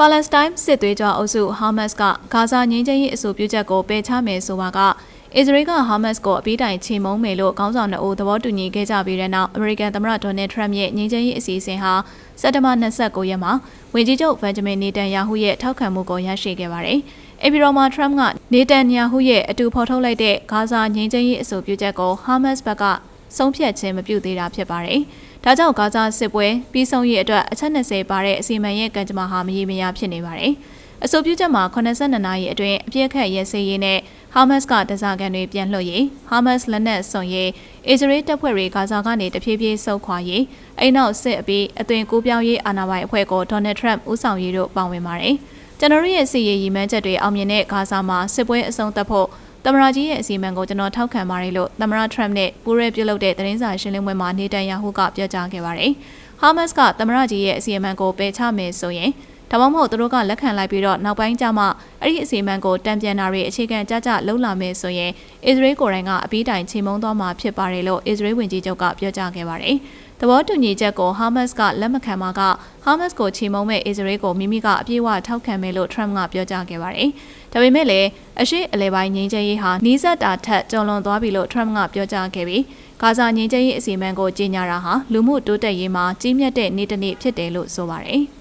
ပါလက်စတိုင်းစစ်သွေးကြွအုပ်စုဟာမတ်စ်ကဂါဇာငြိမ်းချမ်းရေးအဆိုပြုချက်ကိုပယ်ချမယ်ဆိုပါကအစ္စရေးကဟာမတ်စ်ကိုအပြီးတိုင်ချေမှုန်းမယ်လို့ခေါင်းဆောင်နှစ်ဦးသဘောတူညီခဲ့ကြပြီးတဲ့နောက်အမေရိကန်သမ္မတဒေါ်နယ်ထရမ့်ရဲ့ငြိမ်းချမ်းရေးအစီအစဉ်ဟာစက်တဘာ29ရက်မှာဝန်ကြီးချုပ်ဗန်ဂျမင်နေတန်ယာဟုရဲ့ထောက်ခံမှုကိုရရှိခဲ့ပါတယ်။အဗီရိုမာထရမ့်ကနေတန်ယာဟုရဲ့အတူဖော်ထုတ်လိုက်တဲ့ဂါဇာငြိမ်းချမ်းရေးအဆိုပြုချက်ကိုဟာမတ်စ်ဘက်က ဆုံးဖြတ်ခြင်းမပြုသေးတာဖြစ်ပါတယ်။ဒါကြောင့်ဂါဇာစစ်ပွဲပြီးဆုံးရေးအတွက်အချက်20ပါတဲ့အစီအမံရဲ့ကံကြမ္မာဟာမရေမရာဖြစ်နေပါတယ်။အဆိုပြုချက်မှာ82နာရီအတွင်းအပြည့်အခက်ရဲစေးရေးနဲ့ဟာမတ်စ်ကတစားကန်တွေပြန်လွှတ်ရေးဟာမတ်စ်လက်နက်စွန်ရေးအစ္စရေးတပ်ဖွဲ့တွေဂါဇာကနေတဖြည်းဖြည်းဆုတ်ခွာရေးအိမ်နောက်စစ်အပြီးအသွင်ကူးပြောင်းရေးအာဏာပိုင်အဖွဲ့ကိုဒေါ်နယ်ထရမ့်ဦးဆောင်ရေးတို့ပါဝင်ပါတယ်။ကျွန်တော်တို့ရဲ့စီရေးရည်မှန်းချက်တွေအောင်မြင်တဲ့ဂါဇာမှာစစ်ပွဲအဆုံးသတ်ဖို့ သမ္မတကြီးရဲ့အစီအမံကိုကျွန်တော်ထောက်ခံပါတယ်လို့သမ္မတထရမ့်နဲ့ပူးရဲပြုလုပ်တဲ့သတင်းစာရှင်းလင်းပွဲမှာနေတန်ယာဟုကပြောကြားခဲ့ပါတယ်။ဟာမတ်စ်ကသမ္မတကြီးရဲ့အစီအမံကိုပယ်ချမယ်ဆိုရင် ဒါမှမဟုတ်သူတို့ကလက်ခံလိုက်ပြီးတော့နောက်ပိုင်းကျမှအဲ့ဒီအစီအမံကိုတံပြန်တာတွေအခြေခံကြကြလှုပ်လာမယ်ဆိုရင်အစ္စရေးကိုယ်တိုင်ကအပြီးတိုင်ချိန်မုံသွားမှာဖြစ်ပါတယ်လို့အစ္စရေးဝန်ကြီးချုပ်ကပြောကြားခဲ့ပါတယ်။သဘောတူညီချက်ကိုဟာမတ်စ်ကလက်မခံမှာကဟာမတ်စ်ကိုချိန်မုံမဲ့အစ္စရေးကိုမိမိကအပြည့်အဝထောက်ခံမယ်လို့ထရမ့်ကပြောကြားခဲ့ပါတယ်။ဒါပေမဲ့လည်းအရှိအလဲပိုင်းငြိမ်းချမ်းရေးဟာနီးစပ်တာထက်ကျော်လွန်သွားပြီလို့ထရမ့်ကပြောကြားခဲ့ပြီးဂါဇာငြိမ်းချမ်းရေးအစီအမံကိုကြီးညာတာဟာလူမှုတိုးတက်ရေးမှာကြီးမြတ်တဲ့နေ့တစ်နေ့ဖြစ်တယ်လို့ဆိုပါတယ်။